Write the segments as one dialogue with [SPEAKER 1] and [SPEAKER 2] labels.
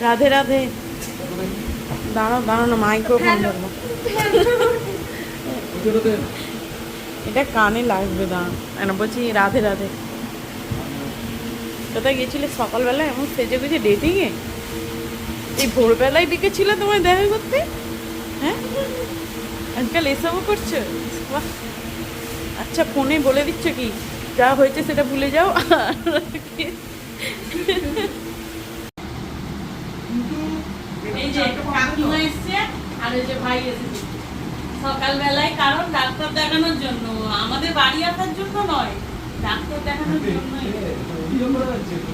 [SPEAKER 1] দাঁড়া রাধে রাধে। দাঁড়াও দাঁড়াও না মাইক্রোফোন ধরবো। এটা কানে লাগবে দাঁড়া না বলছি রাধে রাধে। কোথায় গেছিলে সকালবেলা? এমন সেজে গুজে ডেটিংয়ে এই ভোরবেলায় ডেকেছিল তোমায় দেখা করতে? হ্যাঁ? আজকাল এসবও করছ? বাহ। আচ্ছা ফোনে বলে দিচ্ছ কি? যা হয়েছে সেটা ভুলে যাও। আর কি- এই যে কাকিমা এসছে আর ওই যে ভাই এসেছে সকালবেলায় কারণ ডাক্তার দেখানোর জন্য আমাদের বাড়ি আসার জন্য নয়। ডাক্তার দেখানোর জন্য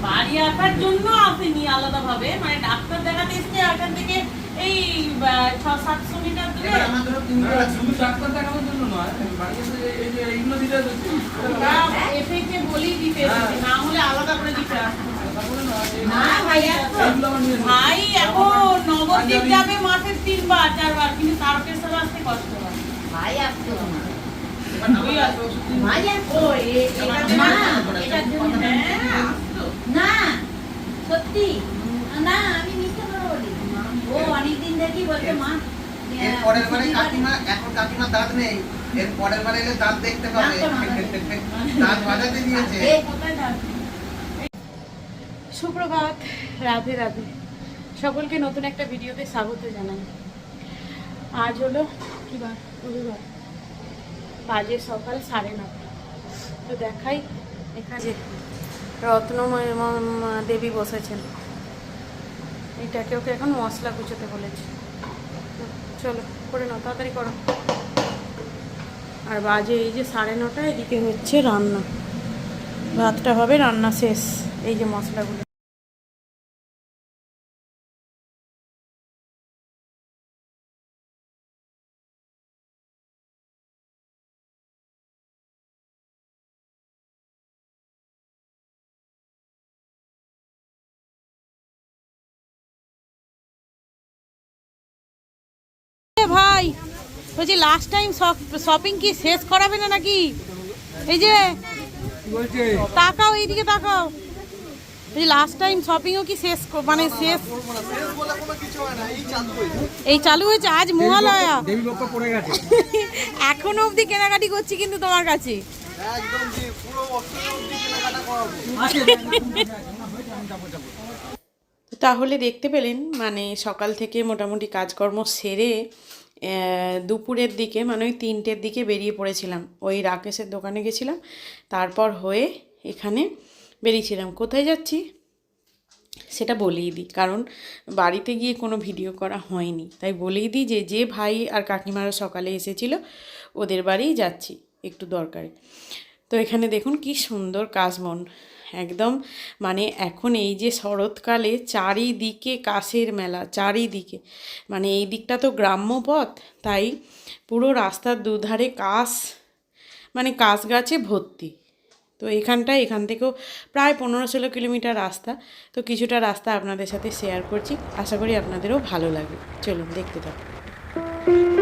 [SPEAKER 1] বাড়ি আসার জন্য আসেনি আলাদা ভাবে মানে ডাক্তার দেখাতে এসছে এখান থেকে এই ছ সাতশো মিটার দূরে।
[SPEAKER 2] ডাক্তার দেখানোর জন্য নয়
[SPEAKER 1] এফেকে বলি দিতে না হলে আলাদা করে দিতে আসতো। ভাই এখন নবদ্বীপ যাবে মাসে তিনবার চারবার কিন্তু তার আসতে কষ্ট হয়
[SPEAKER 3] ভাই আসতো না।
[SPEAKER 1] ওই আসতো।
[SPEAKER 3] ভাই আসতো।
[SPEAKER 1] ও, এ- এটার জন্য
[SPEAKER 3] না,
[SPEAKER 1] আসতো।
[SPEAKER 3] এটার জন্য না।
[SPEAKER 1] হ্যাঁ, আসতো।
[SPEAKER 3] না, সত্যি না আমি মিথ্যে কথা বলি ও অনেকদিন দেখি বলছে মা
[SPEAKER 4] পরের বারে কাকিমা এখন দাঁত নেই এর পরের বারে এলে দাঁত দেখতে পাবে
[SPEAKER 3] দাঁত।
[SPEAKER 4] দাঁত বাজাতে দিয়েছে
[SPEAKER 1] কোথায় যাবে? সুপ্রভাত, রাধে রাধে। সকলকে নতুন একটা ভিডিওতে স্বাগত জানাই। আজ হলো কি বার? রবিবার। বাজে সকাল সাড়ে নটা। তো দেখাই এখানে রত্নময় দেবী বসেছেন। এটাকে ওকে এখন মশলা কুচোতে বলেছি। চলো, করে নাও, তাড়াতাড়ি করো। আর বাজে এই যে সাড়ে নটা, এদিকে হচ্ছে রান্না। ভাতটা হবে রান্না শেষ, এই যে মশলাগুলো। ভাই? বলছি লাস্ট টাইম শপিং কি শেষ করাবে না নাকি? এই যে
[SPEAKER 2] বলছে।
[SPEAKER 1] তাকাও এইদিকে তাকাও। এই লাস্ট টাইম শপিংও কি শেষ ক- মানে শেষ? এই চালু হয়েছে আজ মহালয়া। এখনও অবধি কেনাকাটি করছি কিন্তু তোমার কাছে। তাহলে দেখতে পেলেন মানে সকাল থেকে মোটামুটি কাজকর্ম সেরে দুপুরের দিকে মানে ওই তিনটের দিকে বেরিয়ে পড়েছিলাম। ওই রাকেশের দোকানে গেছিলাম। তারপর হয়ে এখানে বেরিয়েছিলাম। কোথায় যাচ্ছি? সেটা বলেই দিই। কারণ বাড়িতে গিয়ে কোনো ভিডিও করা হয়নি। তাই বলেই দিই যে যে ভাই আর কাকিমারা সকালে এসেছিল, ওদের বাড়িই যাচ্ছি। একটু দরকারে। তো এখানে দেখুন কি সুন্দর কাশবন একদম। মানে এখন এই যে শরৎকালে চারিদিকে কাশের মেলা, চারিদিকে। মানে এই দিকটা তো গ্রাম্য পথ, তাই পুরো রাস্তার দুধারে কাশ মানে কাশ গাছে ভর্তি। তো এখানটায়, এখান থেকেও প্রায় পনেরো ষোলো কিলোমিটার রাস্তা। তো কিছুটা রাস্তা আপনাদের সাথে শেয়ার করছি। আশা করি আপনাদেরও ভালো লাগবে। চলুন, দেখতে থাকুন।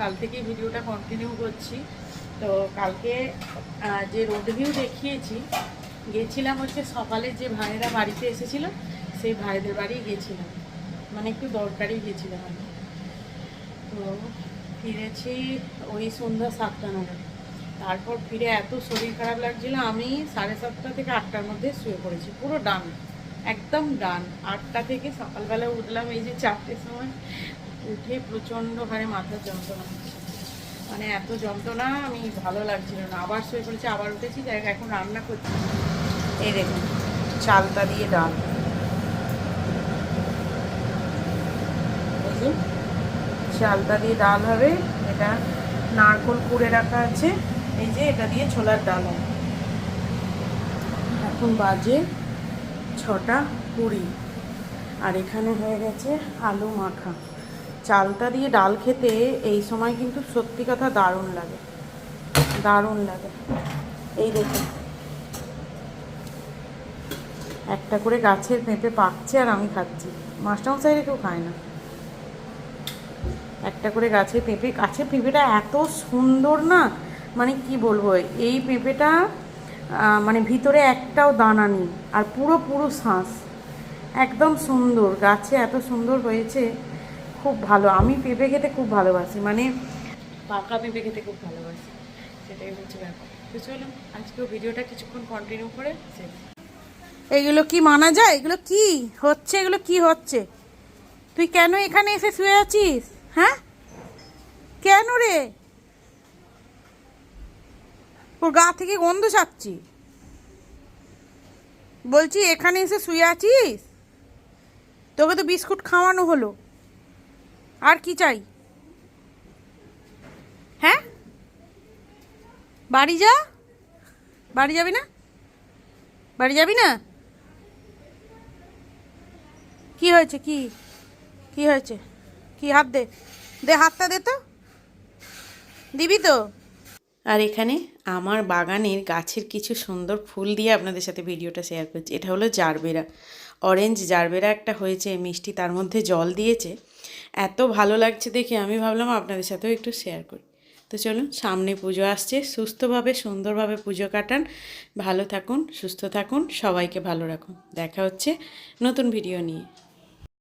[SPEAKER 1] কাল থেকেই ভিডিওটা কন্টিনিউ করছি। তো কালকে যে রোড ভিউ দেখিয়েছি, গেছিলাম হচ্ছে সকালে যে ভাইয়েরা বাড়িতে এসেছিল, সেই ভাইদের বাড়ি গেছিলাম। মানে একটু দরকারি গেছিলাম আমি। তো ফিরেছি ওই সন্ধ্যা সাতটা নাগাদ। তারপর ফিরে এত শরীর খারাপ লাগছিল, আমি সাড়ে সাতটা থেকে আটটার মধ্যে শুয়ে পড়েছি, পুরো ডান, একদম ডান। আটটা থেকে সকালবেলা উঠলাম এই যে চারটের সময়। উঠে প্রচণ্ড হারে মাথার যন্ত্রণা হচ্ছে। মানে এত যন্ত্রণা আমি ভালো লাগছিল না। আবার শুয়ে পড়েছি, আবার উঠেছি, যাই এখন রান্না করছি। এই দেখুন চালতা দিয়ে ডাল। চালতা দিয়ে ডাল হবে। এটা নারকোল কুড়ে রাখা আছে। এই যে, এটা দিয়ে ছোলার ডাল হবে। এখন বাজে ছটা কুড়ি। আর এখানে হয়ে গেছে আলু মাখা। চালটা দিয়ে ডাল খেতে এই সময় কিন্তু সত্যি কথা দারুণ লাগে। দারুণ লাগে। এই দেখুন। একটা করে গাছের পেঁপে পাকছে আর আমি খাচ্ছি। মাস্টার মাস্টারমশাইরা কেউ খায় না। একটা করে গাছে পেঁপে, গাছের পেঁপেটা এত সুন্দর না মানে কি বলব, এই পেঁপেটা মানে ভিতরে একটাও দানা নেই, আর পুরো পুরো শ্বাস একদম সুন্দর, গাছে এত সুন্দর হয়েছে। খুব ভালো আমি পেঁপে খেতে খুব ভালোবাসি মানে পাকা পেঁপে খেতে খুব ভালোবাসি সেটাই হচ্ছে ব্যাপার। তো চলুন আজকেও ভিডিওটা কিছুক্ষণ কন্টিনিউ করে শেষ। এগুলো কি মানা যায়? এগুলো কি হচ্ছে? এগুলো কি হচ্ছে? তুই কেন এখানে এসে শুয়ে আছিস? হ্যাঁ? কেন রে? ওর গা থেকে গন্ধ ছাড়ছি। বলছি এখানে এসে শুয়ে আছিস? তোকে তো বিস্কুট খাওয়ানো হলো। আর কি চাই? হ্যাঁ? বাড়ি যা। বাড়ি যাবি না? বাড়ি যাবি না? কি হয়েছে? কি? কি হয়েছে? কি হাত দে? দে হাতটা দে তো। দিবি তো? আর এখানে আমার বাগানের গাছের কিছু সুন্দর ফুল দিয়ে আপনাদের সাথে ভিডিওটা শেয়ার করছি। এটা হলো জারবেরা। অরেঞ্জ জারবেরা একটা হয়েছে, মিষ্টি তার মধ্যে জল দিয়েছে। এত ভালো লাগছে দেখে আমি ভাবলাম আপনাদের সাথেও একটু শেয়ার করি। তো চলুন, সামনে পুজো আসছে, সুস্থভাবে, সুন্দরভাবে পুজো কাটান, ভালো থাকুন, সুস্থ থাকুন, সবাইকে ভালো রাখুন। দেখা হচ্ছে নতুন ভিডিও নিয়ে।